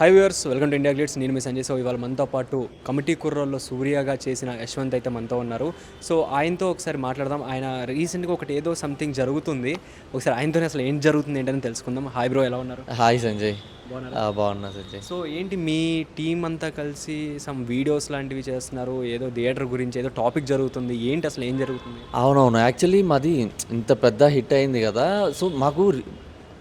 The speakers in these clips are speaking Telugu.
Hi viewers welcome to India Glitz నేను మీ సంజయ్. సో ఇవాళ మనతో పాటు కమిటీ కుర్రోల్లో సూర్యగా చేసిన యశ్వంత్ అయితే మనతో ఉన్నారు. సో ఆయనతో ఒకసారి మాట్లాడదాం. ఆయన రీసెంట్గా ఒకటి ఏదో సంథింగ్ జరుగుతుంది. ఒకసారి ఆయనతోనే అసలు ఏం జరుగుతుంది ఏంటని తెలుసుకుందాం. హాయ్ బ్రో ఎలా ఉన్నారు? హాయ్ సంజయ్. బాగున్నా సంజయ్. సో ఏంటి మీ టీం అంతా కలిసి సమ్ వీడియోస్ లాంటివి చేస్తున్నారు? ఏదో థియేటర్ గురించి ఏదో టాపిక్ జరుగుతుంది. ఏంటి అసలు ఏం జరుగుతుంది? అవునవును. యాక్చువల్లీ మాది ఇంత పెద్ద హిట్ అయింది కదా. సో మాకు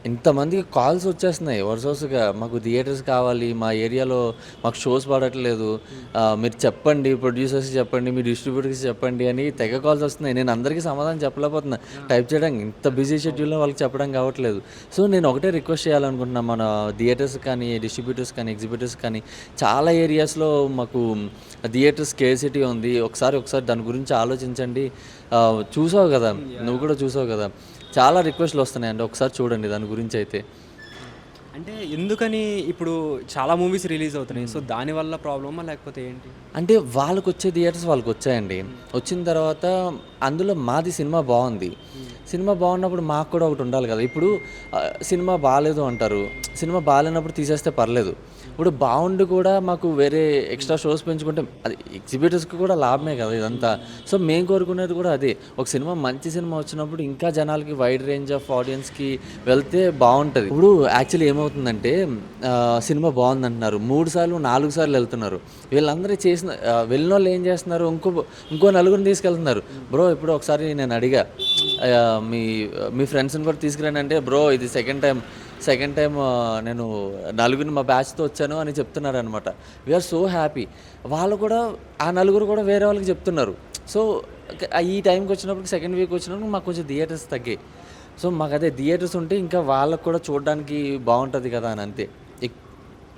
ఇంతమందికి కాల్స్ వచ్చేస్తున్నాయి. వరుసగా మాకు థియేటర్స్ కావాలి మా ఏరియాలో మాకు షోస్ పడట్లేదు. మీరు చెప్పండి ప్రొడ్యూసర్స్ చెప్పండి మీ డిస్ట్రిబ్యూటర్స్ చెప్పండి అని తెగ కాల్స్ వస్తున్నాయి. నేను అందరికీ సమాధానం చెప్పలేకపోతున్నా. టైప్ చేయడానికి ఇంత బిజీ షెడ్యూల్లో వాళ్ళకి చెప్పడం కావట్లేదు. సో నేను ఒకటే రిక్వెస్ట్ చేయాలనుకుంటున్నా. మన థియేటర్స్ కానీ డిస్ట్రిబ్యూటర్స్ కానీ ఎగ్జిబ్యూటర్స్ కానీ చాలా ఏరియాస్లో మాకు థియేటర్స్ కేసిటీ ఉంది. ఒకసారి ఒకసారి దాని గురించి ఆలోచించండి. చూసావు కదా? నువ్వు కూడా చూసావు కదా? చాలా రిక్వెస్ట్లు వస్తున్నాయండి. ఒకసారి చూడండి దాని గురించి అయితే. అంటే ఎందుకని ఇప్పుడు చాలా మూవీస్ రిలీజ్ అవుతున్నాయి. సో దానివల్ల ప్రాబ్లమా లేకపోతే ఏంటి? అంటే వాళ్ళకి వచ్చే థియేటర్స్ వాళ్ళకి వచ్చాయండి వచ్చిన తర్వాత అందులో మాది సినిమా బాగుంది. సినిమా బాగున్నప్పుడు మాకు కూడా ఒకటి ఉండాలి కదా. ఇప్పుడు సినిమా బాగాలేదు అంటారు. సినిమా బాగాలేనప్పుడు తీసేస్తే పర్లేదు. ఇప్పుడు బాగుండి కూడా మాకు వేరే ఎక్స్ట్రా షోస్ పెంచుకుంటే అది ఎగ్జిబిటర్స్కి కూడా లాభమే కదా ఇదంతా. సో మేము కోరుకునేది కూడా అదే. ఒక సినిమా మంచి సినిమా వచ్చినప్పుడు ఇంకా జనాలకి వైడ్ రేంజ్ ఆఫ్ ఆడియన్స్కి వెళ్తే బాగుంటుంది ఇప్పుడు యాక్చువల్లీ ఏమవుతుందంటే సినిమా బాగుంది అంటున్నారు మూడు సార్లు నాలుగు సార్లు వెళ్తున్నారు. వీళ్ళందరూ చేసిన వెళ్ళిన వాళ్ళు ఏం చేస్తున్నారు? ఇంకో ఇంకో నలుగురిని తీసుకెళ్తున్నారు. బ్రో ఇప్పుడు ఒకసారి నేను అడిగా మీ మీ ఫ్రెండ్స్ని కూడా తీసుకురానంటే బ్రో ఇది second time. Second time uh, నేను నలుగురిని మా బ్యాచ్తో వచ్చాను అని చెప్తున్నారు అనమాట వీఆర్ సో హ్యాపీ వాళ్ళు కూడా ఆ నలుగురు కూడా వేరే వాళ్ళకి చెప్తున్నారు. సో ఈ టైంకి వచ్చినప్పుడు సెకండ్ వీక్ వచ్చినప్పుడు మాకు కొంచెం థియేటర్స్ తగ్గాయి. సో మాకు అదే థియేటర్స్ ఉంటే ఇంకా వాళ్ళకు కూడా చూడడానికి బాగుంటుంది కదా అని అంతే.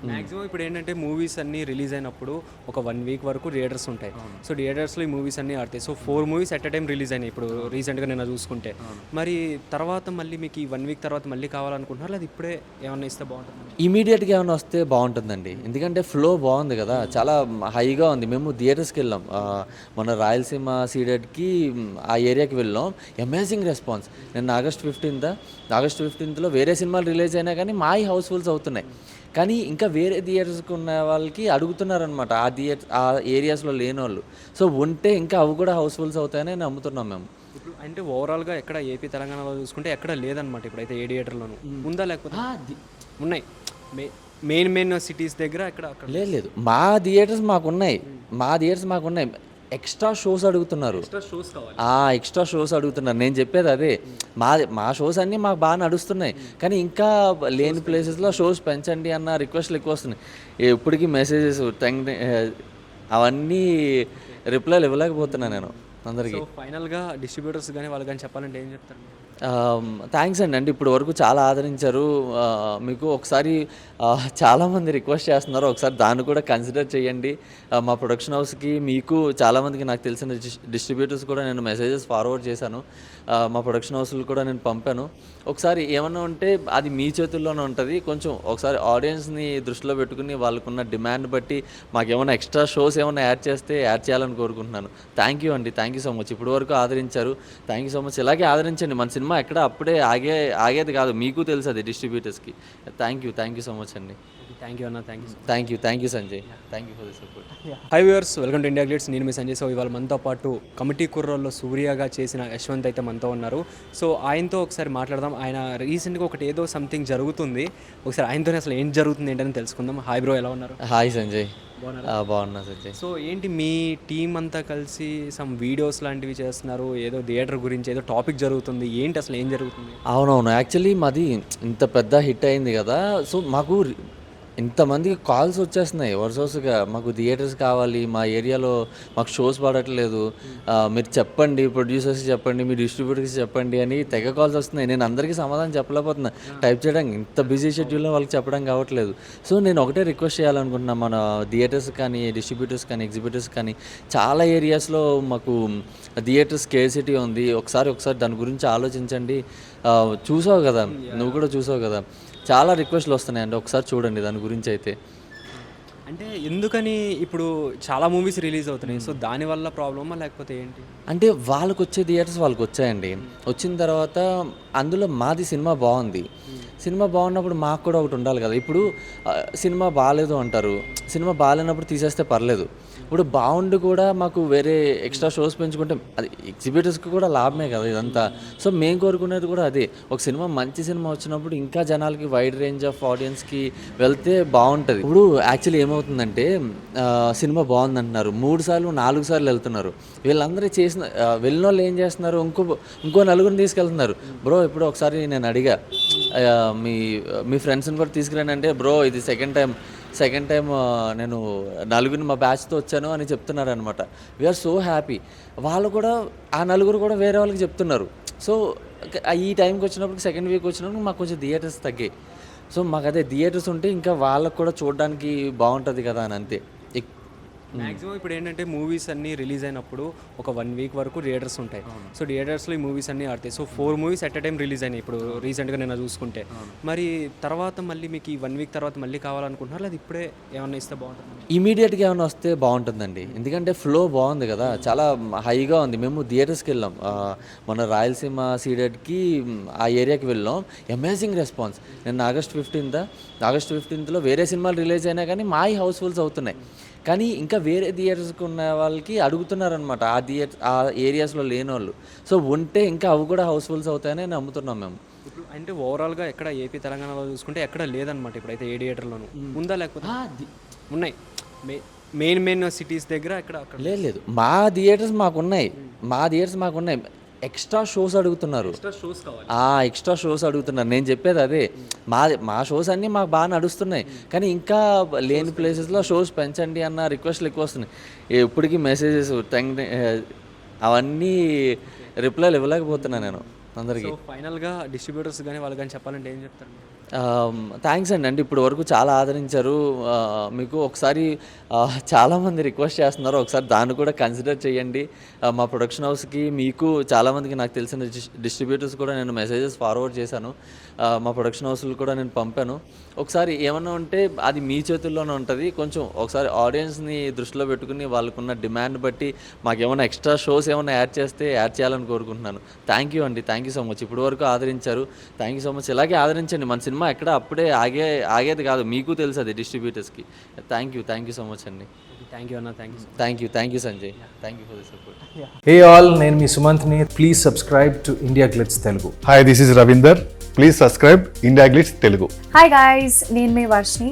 మాక్సిమం ఇప్పుడు ఏంటంటే మూవీస్ అన్ని రిలీజ్ అయినప్పుడు ఒక వన్ వీక్ వరకు థియేటర్స్ ఉంటాయి. సో థియేటర్స్లో ఈ మూవీస్ అన్ని ఆడతాయి. So four movies at a time release అయినాయి ఇప్పుడు రీసెంట్గా నేను చూసుకుంటే. మరి తర్వాత మళ్ళీ మీకు ఈ వన్ వీక్ తర్వాత మళ్ళీ కావాలనుకుంటున్నారు? లేదా ఇప్పుడే ఏమన్నా ఇస్తే బాగుంటుంది ఇమీడియట్గా ఏమైనా వస్తే బాగుంటుందండి. ఎందుకంటే ఫ్లో బాగుంది కదా. చాలా హైగా ఉంది. మేము థియేటర్స్కి వెళ్ళాం. మన రాయలసీమ సీడెడ్కి ఆ ఏరియాకి వెళ్ళాం. అమేజింగ్ రెస్పాన్స్ నేను ఆగస్ట్ ఫిఫ్టీన్త్ ఆగస్ట్ ఫిఫ్టీన్త్లో వేరే సినిమాలు రిలీజ్ అయినా కానీ మాయి హౌస్ఫుల్స్ అవుతున్నాయి. కానీ ఇంకా వేరే థియేటర్స్కి ఉన్న వాళ్ళకి అడుగుతున్నారనమాట ఆ థియేటర్ ఆ ఏరియాస్లో లేని వాళ్ళు సో ఉంటే ఇంకా అవి కూడా హౌస్ఫుల్స్ అవుతాయని నమ్ముతున్నాం మేము. ఇప్పుడు అంటే ఓవరాల్గా ఎక్కడ ఏపీ తెలంగాణలో చూసుకుంటే ఎక్కడ లేదనమాట ఇప్పుడైతే ఏ థియేటర్లోనూ. ఉందా లేకపోతే? ఉన్నాయి. మెయిన్ మెయిన్ సిటీస్ దగ్గర ఎక్కడ అక్కడ? లేదు లేదు. మా థియేటర్స్ మాకు ఉన్నాయి మా థియేటర్స్ మాకు ఉన్నాయి ఎక్స్ట్రా షోస్ అడుగుతున్నారు. ఎక్స్ట్రా షోస్ కావాలి. ఆ ఎక్స్ట్రా షోస్ అడుగుతున్నారు. నేను చెప్పేది అదే. మా మా షోస్ అన్నీ మాకు బాగా నడుస్తున్నాయి. కానీ ఇంకా లేని ప్లేసెస్లో షోస్ పెంచండి అన్న రిక్వెస్ట్లు ఎక్కువ వస్తున్నాయి. ఎప్పటికీ మెసేజెస్ అవన్నీ రిప్లైలు ఇవ్వలేకపోతున్నా నేను అందరికీ. ఫైనల్గా డిస్ట్రిబ్యూటర్స్ కానీ వాళ్ళు కానీ చెప్పాలంటే ఏం చెప్తారు? థ్యాంక్స్ అండి. అంటే ఇప్పటి వరకు చాలా ఆదరించారు. మీకు ఒకసారి చాలామంది రిక్వెస్ట్ చేస్తున్నారు. ఒకసారి దాన్ని కూడా కన్సిడర్ చేయండి. మా ప్రొడక్షన్ హౌస్కి మీకు చాలామందికి నాకు తెలిసిన డిస్- డిస్ట్రిబ్యూటర్స్ కూడా నేను మెసేజెస్ ఫార్వర్డ్ చేశాను. మా ప్రొడక్షన్ హౌస్లు కూడా నేను పంపాను. ఒకసారి ఏమన్నా ఉంటే అది మీ చేతుల్లోనే ఉంటుంది. కొంచెం ఒకసారి ఆడియన్స్ని దృష్టిలో పెట్టుకుని వాళ్ళకున్న డిమాండ్ బట్టి మాకు ఏమైనా ఎక్స్ట్రా షోస్ ఏమైనా యాడ్ చేస్తే యాడ్ చేయాలని కోరుకుంటున్నాను. థ్యాంక్ యూ అండి. థ్యాంక్ యూ సో మచ్ ఇప్పటివరకు ఆదరించారు. థ్యాంక్ యూ సో మచ్ ఇలాగే ఆదరించండి. మన సినిమా ఎక్కడ అప్పుడే ఆగే ఆగేది కాదు. మీకు తెలుసు అది డిస్ట్రిబ్యూటర్స్కి. Thank you thank you so much అండి. థ్యాంక్ యూ అన్న thank you thank you thank you Sanjay thank you for the support hi viewers welcome to India Glitz నేను మీ సంజయ్ సో ఇవాళ మనతో పాటు కమిటీ కుర్రోల్లో సూర్యగా చేసిన యశ్వంత్ అయితే మనతో ఉన్నారు. సో ఆయనతో ఒకసారి మాట్లాడదాం. ఆయన రీసెంట్గా ఒకటి ఏదో సంథింగ్ జరుగుతుంది. ఒకసారి ఆయనతోనే అసలు ఏం జరుగుతుంది ఏంటని తెలుసుకుందాం. హాయ్ బ్రో ఎలా ఉన్నారు? హాయ్ సంజయ్ బాగున్నా సంజయ్. సో ఏంటి మీ టీం అంతా కలిసి సమ్ వీడియోస్ లాంటివి చేస్తున్నారు? ఏదో థియేటర్ గురించి ఏదో టాపిక్ జరుగుతుంది. ఏంటి అసలు ఏం జరుగుతుంది? అవునవును. యాక్చువల్లీ మాది ఇంత పెద్ద హిట్ అయింది కదా. సో మాకు ఇంతమందికి కాల్స్ వచ్చేస్తున్నాయి. వరుసగా మాకు థియేటర్స్ కావాలి మా ఏరియాలో మాకు షోస్ పడట్లేదు ఆ, మీరు చెప్పండి ప్రొడ్యూసర్స్ చెప్పండి మీ డిస్ట్రిబ్యూటర్స్ చెప్పండి అని తెగ కాల్స్ వస్తున్నాయి. నేను అందరికీ సమాధానం చెప్పలేకపోతున్నా. టైప్ చేయడానికి ఇంత బిజీ షెడ్యూల్లో వాళ్ళకి చెప్పడం కావట్లేదు. సో నేను ఒకటే రిక్వెస్ట్ చేయాలనుకుంటున్నా. మన థియేటర్స్ కానీ డిస్ట్రిబ్యూటర్స్ కానీ ఎగ్జిబిటర్స్ కానీ చాలా ఏరియాస్లో మాకు థియేటర్ స్కేసిటీ ఉంది. ఒకసారి ఒకసారి దాని గురించి ఆలోచించండి. చూసావు కదా? నువ్వు కూడా చూసావు కదా? చాలా రిక్వెస్ట్లు వస్తున్నాయండి. ఒకసారి చూడండి దాని గురించి అయితే. అంటే ఎందుకని ఇప్పుడు చాలా మూవీస్ రిలీజ్ అవుతున్నాయి. సో దానివల్ల ప్రాబ్లమా లేకపోతే ఏంటి? అంటే వాళ్ళకి వచ్చే థియేటర్స్ వాళ్ళకి వచ్చాయండి వచ్చిన తర్వాత అందులో మాది సినిమా బాగుంది. సినిమా బాగున్నప్పుడు మాకు కూడా ఒకటి ఉండాలి కదా. ఇప్పుడు సినిమా బాగాలేదు అంటారు. సినిమా బాగాలేనప్పుడు తీసేస్తే పర్లేదు. ఇప్పుడు బాగుండి కూడా మాకు వేరే ఎక్స్ట్రా షోస్ పెంచుకుంటే అది ఎగ్జిబిటర్స్కి కూడా లాభమే కదా ఇదంతా. సో మేము కోరుకునేది కూడా అదే. ఒక సినిమా మంచి సినిమా వచ్చినప్పుడు ఇంకా జనాలకి వైడ్ రేంజ్ ఆఫ్ ఆడియన్స్కి వెళ్తే బాగుంటుంది. ఇప్పుడు యాక్చువల్లీ ఏమవుతుందంటే సినిమా బాగుంది అంటున్నారు మూడు సార్లు నాలుగు సార్లు వెళ్తున్నారు. వీళ్ళందరూ చేసిన వెళ్ళిన వాళ్ళు ఏం చేస్తున్నారు? ఇంకో ఇంకో నలుగురిని తీసుకెళ్తున్నారు. బ్రో ఇప్పుడు ఒకసారి నేను అడిగా మీ మీ ఫ్రెండ్స్ని కూడా తీసుకురానంటే బ్రో ఇది సెకండ్ టైం సెకండ్ టైం నేను నలుగురిని మా బ్యాచ్తో వచ్చాను అని చెప్తున్నారు అనమాట వీఆర్ సో హ్యాపీ వాళ్ళు కూడా ఆ నలుగురు కూడా వేరే వాళ్ళకి చెప్తున్నారు. సో ఈ టైంకి వచ్చినప్పుడు సెకండ్ వీక్ వచ్చినప్పుడు మాకు కొంచెం థియేటర్స్ తగ్గాయి. సో మాకు అదే థియేటర్స్ ఉంటే ఇంకా వాళ్ళకు కూడా చూడడానికి బాగుంటుంది కదా అని అంతే. మాక్సిమం ఇప్పుడు ఏంటంటే మూవీస్ అన్ని రిలీజ్ అయినప్పుడు ఒక వన్ వీక్ వరకు థియేటర్స్ ఉంటాయి. సో థియేటర్స్లో ఈ మూవీస్ అన్ని ఆడతాయి. So four movies at time release అయినాయి ఇప్పుడు రీసెంట్గా నేను చూసుకుంటే. మరి తర్వాత మళ్ళీ మీకు ఈ వన్ వీక్ తర్వాత మళ్ళీ కావాలనుకుంటున్నారు? లేదా ఇప్పుడే ఏమన్నా ఇస్తే బాగుంటుంది? ఇమీడియట్గా ఏమైనా వస్తే బాగుంటుందండి. ఎందుకంటే ఫ్లో బాగుంది కదా. చాలా హైగా ఉంది. మేము థియేటర్స్కి వెళ్ళాం. ఆ, మొన్న రాయలసీమ సీడెడ్కి ఆ ఏరియాకి వెళ్ళాం. అమేజింగ్ రెస్పాన్స్ నేను ఆగస్ట్ ఫిఫ్టీన్త్ ఆగస్ట్ ఫిఫ్టీన్త్లో వేరే సినిమాలు రిలీజ్ అయినా కానీ మాయి హౌస్ఫుల్స్ అవుతున్నాయి. కానీ ఇంకా వేరే థియేటర్స్కి ఉన్న వాళ్ళకి అడుగుతున్నారనమాట ఆ థియేటర్ ఆ ఏరియాస్లో లేని వాళ్ళు సో ఉంటే ఇంకా అవి కూడా హౌస్ఫుల్స్ అవుతాయని నమ్ముతున్నాం మేము. ఇప్పుడు అంటే ఓవరాల్గా ఎక్కడ ఏపీ తెలంగాణలో చూసుకుంటే ఎక్కడ లేదనమాట ఇప్పుడైతే ఏ థియేటర్లోనూ ఉందా లేకపోతే? ఉన్నాయి. మెయిన్ మెయిన్ సిటీస్ దగ్గర ఎక్కడ అక్కడ? లేదు లేదు. మా థియేటర్స్ మాకున్నాయి. మా థియేటర్స్ మాకున్నాయి. ఎక్స్ట్రా షోస్ అడుగుతున్నారు. ఆ ఎక్స్ట్రా షోస్ అడుగుతున్నారు. నేను చెప్పేది అదే. మా మా షోస్ అన్నీ మాకు బాగా నడుస్తున్నాయి. కానీ ఇంకా లేని ప్లేసెస్లో షోస్ పెంచండి అన్న రిక్వెస్ట్లు ఎక్కువ వస్తున్నాయి. ఎప్పటికీ మెసేజెస్ థ్యాంక్ అవన్నీ రిప్లైలు ఇవ్వలేకపోతున్నా నేను అందరికీ. ఫైనల్గా డిస్ట్రిబ్యూటర్స్ కానీ వాళ్ళు కానీ చెప్పాలంటే ఏం చెప్తారు? థ్యాంక్స్ అండి. అంటే ఇప్పుడు వరకు చాలా ఆదరించారు. మీకు ఒకసారి చాలామంది రిక్వెస్ట్ చేస్తున్నారు. ఒకసారి దాన్ని కూడా కన్సిడర్ చేయండి. మా ప్రొడక్షన్ హౌస్కి మీకు చాలామందికి నాకు తెలిసిన డిస్- డిస్ట్రిబ్యూటర్స్ కూడా నేను మెసేజెస్ ఫార్వర్డ్ చేశాను. మా ప్రొడక్షన్ హౌస్లు కూడా నేను పంపాను. ఒకసారి ఏమన్నా ఉంటే అది మీ చేతుల్లోనే ఉంటుంది. కొంచెం ఒకసారి ఆడియన్స్ని దృష్టిలో పెట్టుకుని వాళ్ళకున్న డిమాండ్ బట్టి మాకు ఏమైనా ఎక్స్ట్రా షోస్ ఏమైనా యాడ్ చేస్తే యాడ్ చేయాలని కోరుకుంటున్నాను. థ్యాంక్ యూ అండి. Thank you so much. ఇప్పటి వరకు ఆదరించారు. Thank you so much. ఇలాగే ఆదరించండి. మన సినిమా ఎక్కడ అప్పుడే ఆగే ఆగేది కాదు. మీకు తెలుసు అది డిస్ట్రిబ్యూటర్స్కి. Thank you thank you so much అండి. థ్యాంక్ యూ అన్న thank you thank you thank you Sanjay. Thank you for the support hey all నేను మీ సుమంత్ని. Please subscribe to India Glitz Telugu hi this is Ravinder please subscribe India Glitz Telugu hi guys నేను మీ Varshini